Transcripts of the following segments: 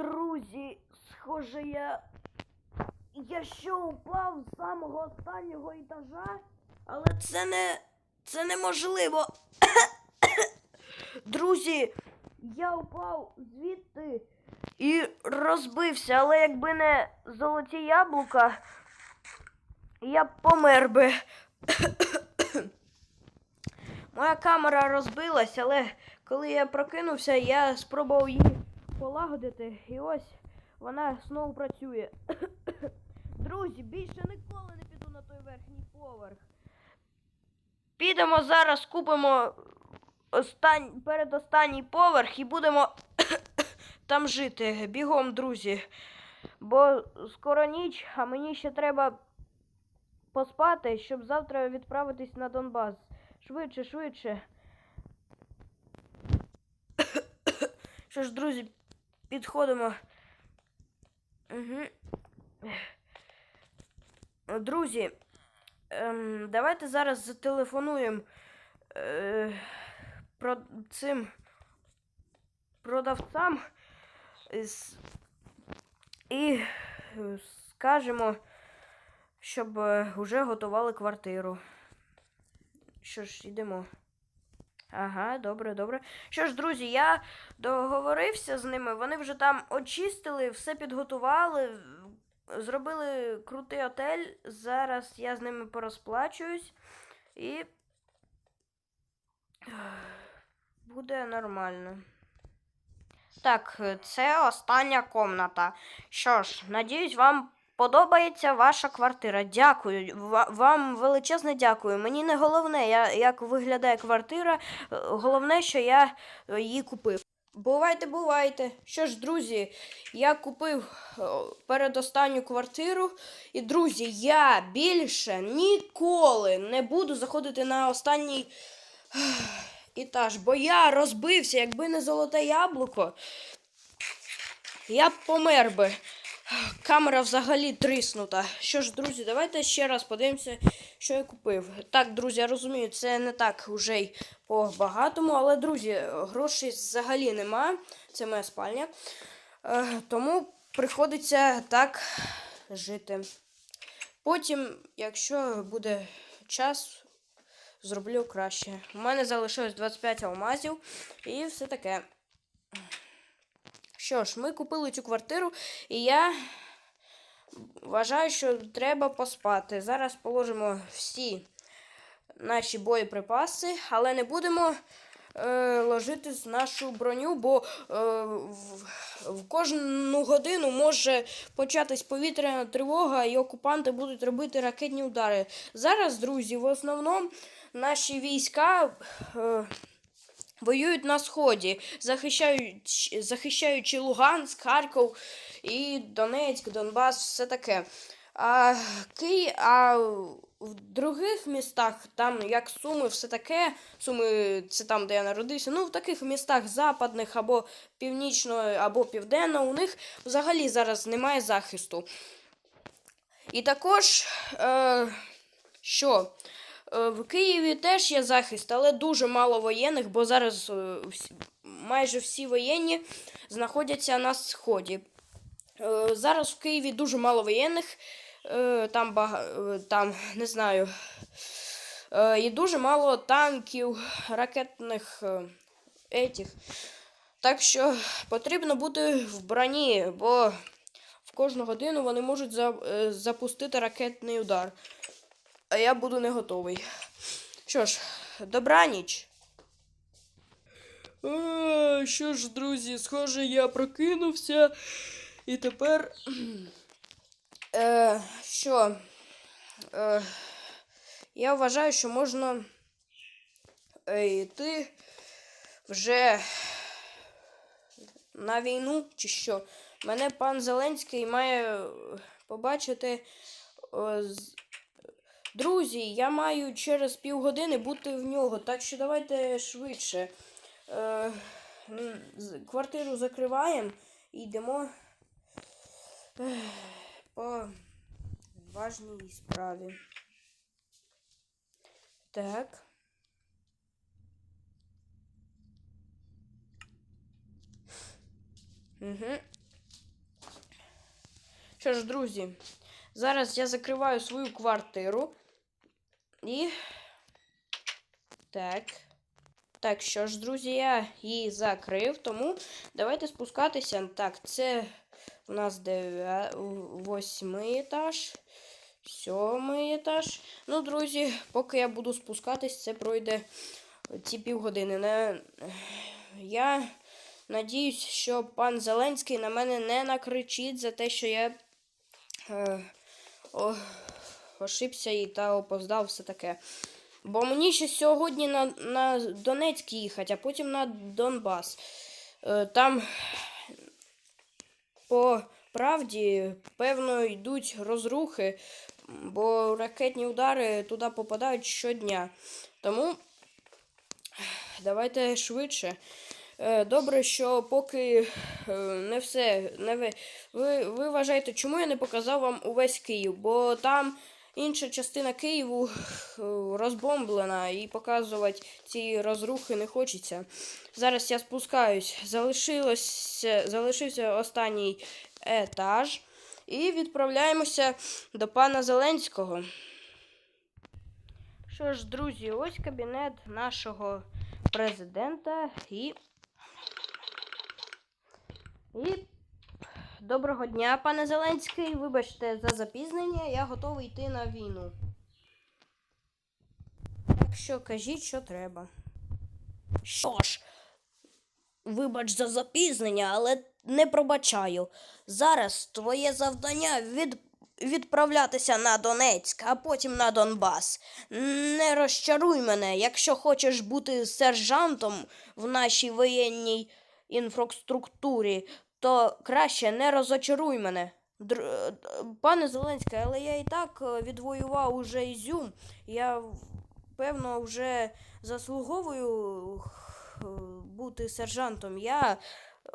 Друзі, схоже, я. Я що упав з самого останнього етажа? Але це не. Це неможливо. Друзі, я упав звідти і розбився, але якби не золоті яблука, я б помер би. Моя камера розбилась, але коли я прокинувся, я спробував її полагодити, і ось вона знову працює. Друзі, більше ніколи не піду на той верхній поверх. Підемо зараз, купимо остань... передостанній поверх і будемо там жити. Бігом, друзі. Бо скоро ніч, а мені ще треба поспати, щоб завтра відправитись на Донбас. Швидше, швидше. Що ж, друзі, підходимо. Угу. Друзі, ем, давайте зараз зателефонуємо е, про цим продавцям з- і е, скажемо, щоб е, вже готували квартиру. Що ж, йдемо. Ага, добре, добре. Що ж, друзі, я договорився з ними. Вони вже там очистили, все підготували, зробили крутий отель. Зараз я з ними порозплачуюсь і буде нормально. Так, це остання комната. Що ж, надіюсь, вам подобається ваша квартира. Дякую. Вам величезне дякую. Мені не головне, як виглядає квартира. е, Головне, що я е, її купив. Бувайте, бувайте. Що ж, друзі, я купив е, передостанню квартиру. І, друзі, я більше ніколи не буду заходити на останній етаж, бо я розбився, якби не золоте яблуко, я б помер би. Камера взагалі тріснута. Що ж, друзі, давайте ще раз подивимося, що я купив. Так, друзі, я розумію, це не так уже й по багатому, але, друзі, грошей взагалі нема. Це моя спальня. Е, тому приходиться так жити. Потім, якщо буде час, зроблю краще. У мене залишилось 25 алмазів і все таке. Що ж, ми купили цю квартиру, і я вважаю, що треба поспати. Зараз положимо всі наші боєприпаси, але не будемо е, ложити нашу броню, бо е, в, в кожну годину може початись повітряна тривога, і окупанти будуть робити ракетні удари. Зараз, друзі, в основному наші війська. Е, Воюють на сході, захищають, захищаючи Луганськ, Харків і Донецьк, Донбас, все таке. А, Ки... а в других містах, там як Суми, все таке. Суми це там, де я народився. Ну, в таких містах западних або північного, або південного, у них взагалі зараз немає захисту. І також, е, що? Е, В Києві теж є захист, але дуже мало воєнних, бо зараз е, майже всі воєнні знаходяться на сході. Е, Зараз в Києві дуже мало воєнних, там, бага, там не знаю, і дуже мало танків, ракетних етіх. Так що потрібно бути в броні, бо в кожну годину вони можуть запустити ракетний удар а я буду не готовий. Що ж, добраніч. А, що ж, друзі, схоже, я прокинувся. І тепер. Е, що? Е, я вважаю, що можна е, йти вже на війну, чи що. Мене пан Зеленський має побачити. е, з- Друзі, я маю через півгодини бути в нього, так що давайте швидше. Е, квартиру закриваємо і йдемо по важній справі. Так. Угу. Що ж, друзі, зараз я закриваю свою квартиру. І. Так. Так, що ж, друзі, я її закрив, тому давайте спускатися. Так, це у нас восьмий етаж, сьомий етаж. Ну, друзі, поки я буду спускатись, це пройде ці півгодини. Не... Я надіюсь, що пан Зеленський на мене не накричить за те, що я е, о, ошибся і та опоздав все таке. Бо мені ще сьогодні на, на Донецьк їхати, а потім на Донбас. Е, там по правді, певно, йдуть розрухи, бо ракетні удари туди попадають щодня. Тому давайте швидше. Е, Добре, що поки е, не все. Не ви, ви, ви вважаєте, чому я не показав вам увесь Київ? Бо там інша частина Києву е, розбомблена і показувати ці розрухи не хочеться. Зараз я спускаюсь. Залишилося, залишився останній етаж. І відправляємося до пана Зеленського. Що ж, друзі, ось кабінет нашого президента і. І доброго дня, пане Зеленський. Вибачте за запізнення, я готовий йти на війну. Так що кажіть, що треба. Що ж, вибач за запізнення, але не пробачаю. Зараз твоє завдання від... відправлятися на Донецьк, а потім на Донбас. Не розчаруй мене, якщо хочеш бути сержантом в нашій воєнній інфраструктурі, то краще не розочаруй мене. Др... е, Пане Зеленський, але я і так е, відвоював уже Ізюм. Я певно вже заслуговую бути сержантом. Я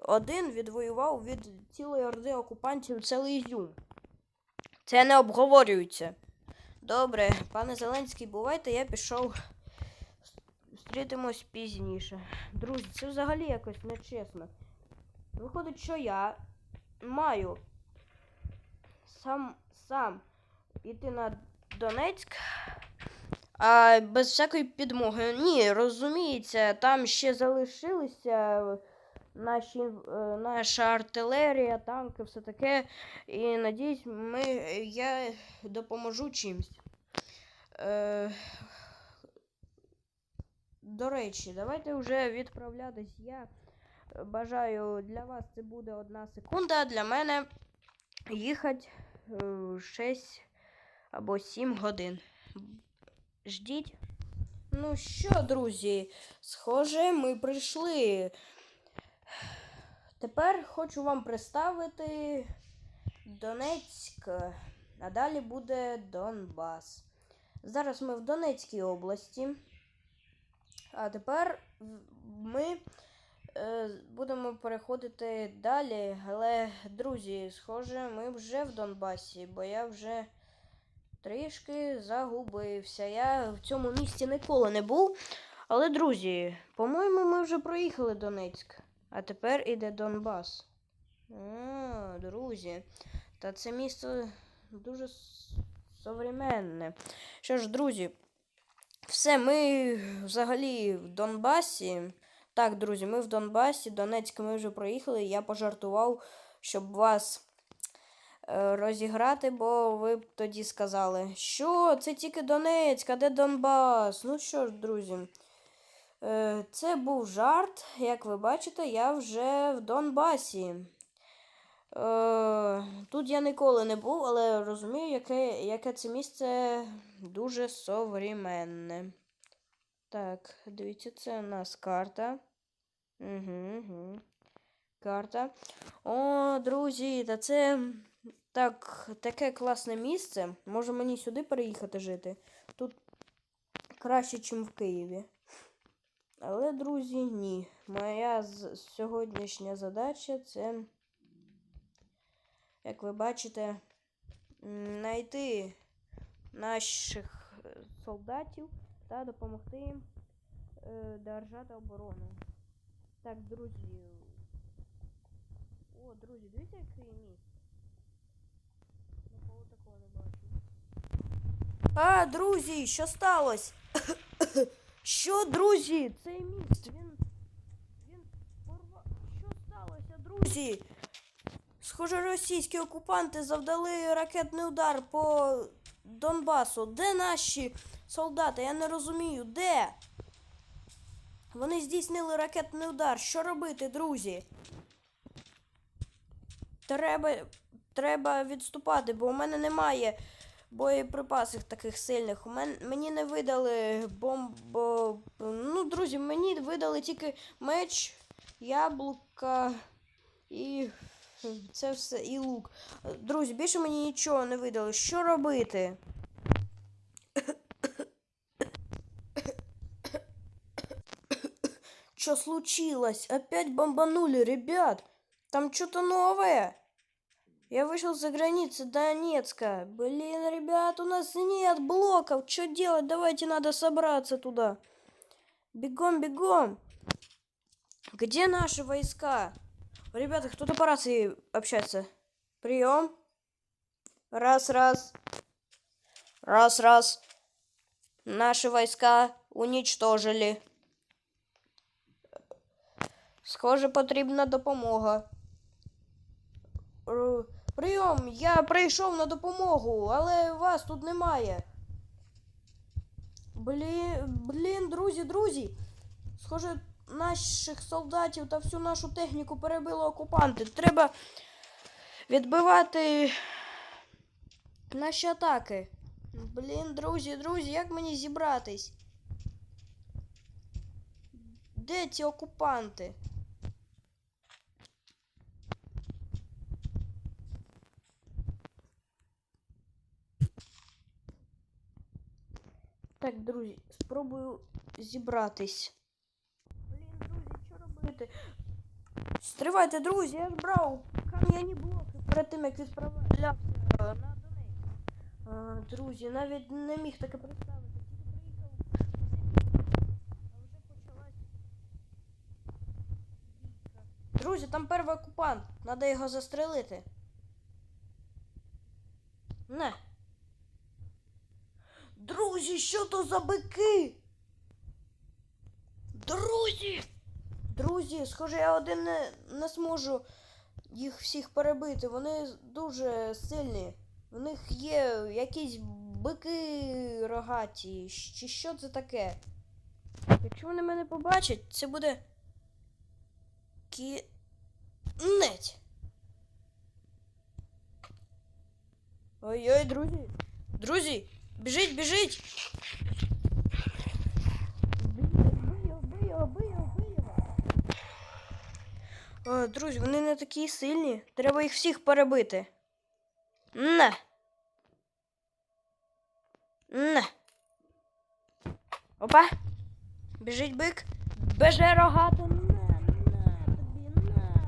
один відвоював від цілої орди окупантів цілий Ізюм. Це не обговорюється. Добре, пане Зеленський, бувайте, я пішов. Зустрітимось пізніше. Друзі, це взагалі якось нечесно. Виходить, що я маю сам сам іти на Донецьк, а без всякої підмоги. Ні, розуміється, там ще залишилися наші, е, наша артилерія, танки, все таке. І надіюсь, ми, я допоможу чимсь. Е, до речі, давайте вже відправлятись. Я бажаю для вас це буде одна секунда, для мене їхати 6 або 7 годин. Ждіть. Ну що, друзі, схоже, ми прийшли. Тепер хочу вам представити Донецьк, а далі буде Донбас. Зараз ми в Донецькій області. А тепер ми е, будемо переходити далі. Але, друзі, схоже, ми вже в Донбасі, бо я вже трішки загубився. Я в цьому місті ніколи не був. Але, друзі, по-моєму, ми вже проїхали Донецьк. А тепер іде Донбас. А, друзі, та це місто дуже современне. Що ж, друзі, все, ми взагалі в Донбасі. Так, друзі, ми в Донбасі. Донецьк ми вже проїхали. Я пожартував, щоб вас е, розіграти, бо ви б тоді сказали, що це тільки Донецьк, а де Донбас? Ну що ж, друзі, е, це був жарт. Як ви бачите, я вже в Донбасі. Е, тут я ніколи не був, але розумію, яке, яке це місце дуже современне. Так, дивіться, це у нас карта. Угу, угу. Карта. О, друзі, та це так, таке класне місце. Може мені сюди переїхати жити? Тут краще, ніж в Києві. Але, друзі, ні. Моя сьогоднішня задача це, як ви бачите, знайти наших е, солдатів та допомогти їм е, держати оборону. Так, друзі. О, друзі, дивіться, який міст. нікого не бачу. А, друзі, що сталося? що, друзі? Цей міст, він. Він порвав. Що сталося, друзі? Схоже, російські окупанти завдали ракетний удар по Донбасу. Де наші солдати? Я не розумію, де? Вони здійснили ракетний удар. Що робити, друзі? Треба, треба відступати, бо у мене немає боєприпасів таких сильних. У мен, мені не видали бомбо. Ну, друзі, мені видали тільки меч, яблука і це все, і лук. Друзі, більше мені нічого не видали. Що робити? Что случилось? Опять бомбанули, ребят? Там что-то новое. Я вышел за границы Донецка. Блин, ребят, у нас нет блоков. Что делать? Давайте надо собраться туда. Бегом, бегом. Где наши войска? Ребята, кто-то по рации общается. Прием. Раз, раз. Раз, раз. Наши войска уничтожили. Схоже, потрібна допомога. Прийом, я прийшов на допомогу, але вас тут немає. Блін, блін, друзі, друзі. Схоже, наших солдатів та всю нашу техніку перебили окупанти. Треба відбивати наші атаки. Блін, друзі, друзі, як мені зібратись? Де ці окупанти? Так, друзі, спробую зібратись. Блін, друзі, що робити? Стривайте, друзі, я ж брав кам'яні блоки перед тим, як відправлявся на Донецьк. Друзі, навіть не міг таке представити. Друзі, там перший окупант. Надо його застрелити. Не. Друзі, що то за бики? Друзі! Друзі, схоже, я один не, не зможу їх всіх перебити. Вони дуже сильні. В них є якісь бики рогаті. Чи що це таке? Якщо вони мене побачать, це буде кінець. Ой-ой, друзі. Друзі, біжіть, біжіть. Бий його, бий його, бий його. Друзі, вони не такі сильні. Треба їх всіх перебити. На. На. Опа. Біжить бик. Беже рогато. На, на, тобі, на.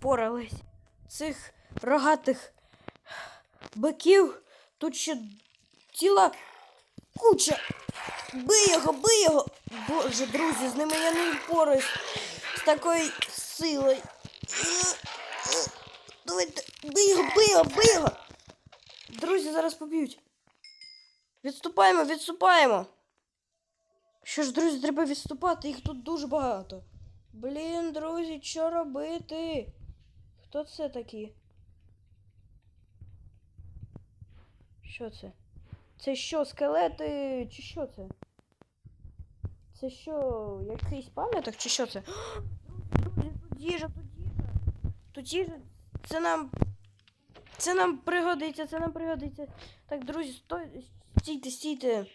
Впорались. Цих рогатих биків тут ще ціла куча. Бий його, бий його. Боже, друзі, з ними я не впораюсь з такою силою. Давайте, бий його, бий його, бий його. Друзі, зараз поб'ють. Відступаємо, відступаємо. Що ж, друзі, треба відступати, їх тут дуже багато. Блін, друзі, що робити? Хто це такі? Що це? Це що, скелети? Чи що це? Це що, якийсь пам'яток, чи що це? Друзі, тут їжа, тут їжа. Тут їжа. Це нам. Це нам пригодиться, це нам пригодиться. Так, друзі, стой, стійте, стійте.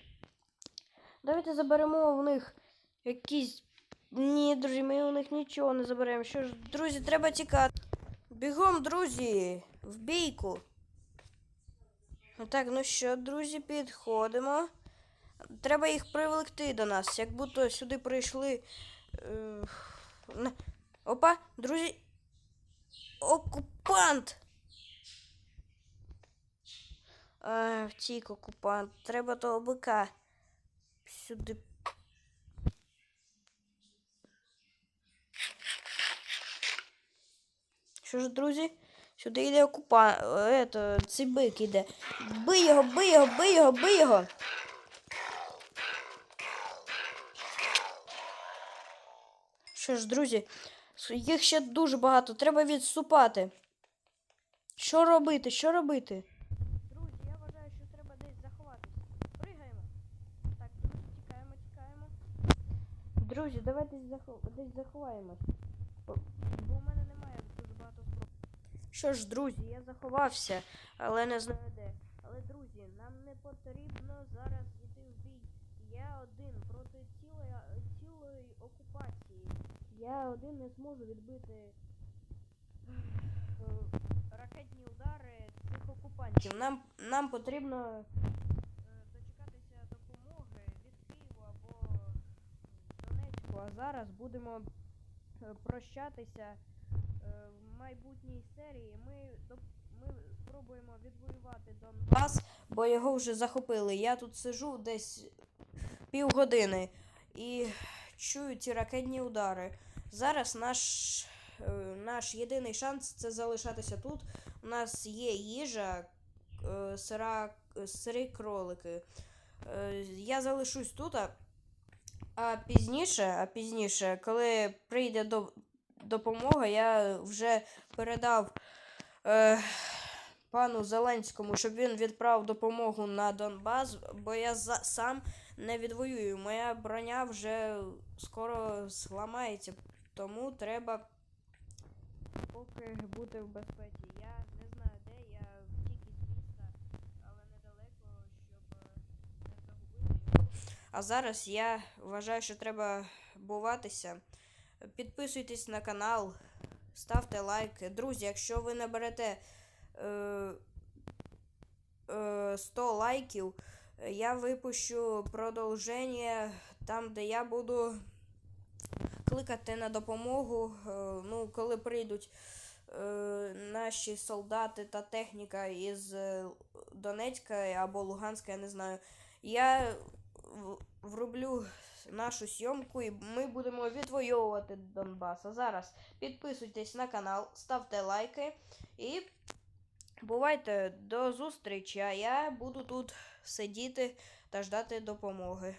Давайте заберемо в них якісь. Ні, друзі, ми у них нічого не заберемо. Що ж, друзі, треба тікати. Бігом, друзі, в бійку. Так, ну що, друзі, підходимо. Треба їх привлекти до нас, як будто сюди прийшли. Е, Опа, друзі. Окупант. А, втік окупант. Треба того бика сюди. Що ж, друзі? Сюди йде окупа. е, Ето, цей бик іде. Бий його, бий його, бий його, бий його. Що ж, друзі, їх ще дуже багато. Треба відступати. Що робити? Що робити? Друзі, я вважаю, що треба десь заховатися. Пригаємо. Так, друзі, тікаємо, тікаємо. Друзі, давайте десь заховаємось. Бо, бо у мене немає дуже багато зброї. Що ж, друзі, я заховався, але не знаю де. Але, друзі, нам не потрібно зараз йти в бій. Я один проти цілої, цілої окупації. Я один не зможу відбити е, ракетні удари цих окупантів. Нам, нам потрібно е. А зараз будемо е, прощатися в майбутній серії. Ми, ми спробуємо відвоювати Донбас, бо його вже захопили. Я тут сижу десь півгодини і чую ці ракетні удари. Зараз наш, е, наш єдиний шанс це залишатися тут. У нас є їжа, е, сира, сири кролики. Е, Я залишусь тут, а пізніше, а пізніше, коли прийде до, допомога, я вже передав е, пану Зеленському, щоб він відправив допомогу на Донбас, бо я за, сам не відвоюю. Моя броня вже скоро зламається, тому треба поки бути в безпеці. Я не знаю де, я втік із міста, але недалеко, щоб е, не загубити. А зараз я вважаю, що треба буватися. Підписуйтесь на канал, ставте лайки. Друзі, якщо ви наберете е, е, 100 лайків, я випущу продовження там, де я буду кликати на допомогу. е, ну, коли прийдуть е, наші солдати та техніка із е, Донецька або Луганська, я не знаю. Я врублю нашу зйомку і ми будемо відвоювати Донбас. А зараз підписуйтесь на канал, ставте лайки і бувайте до зустрічі. А я буду тут сидіти та ждати допомоги.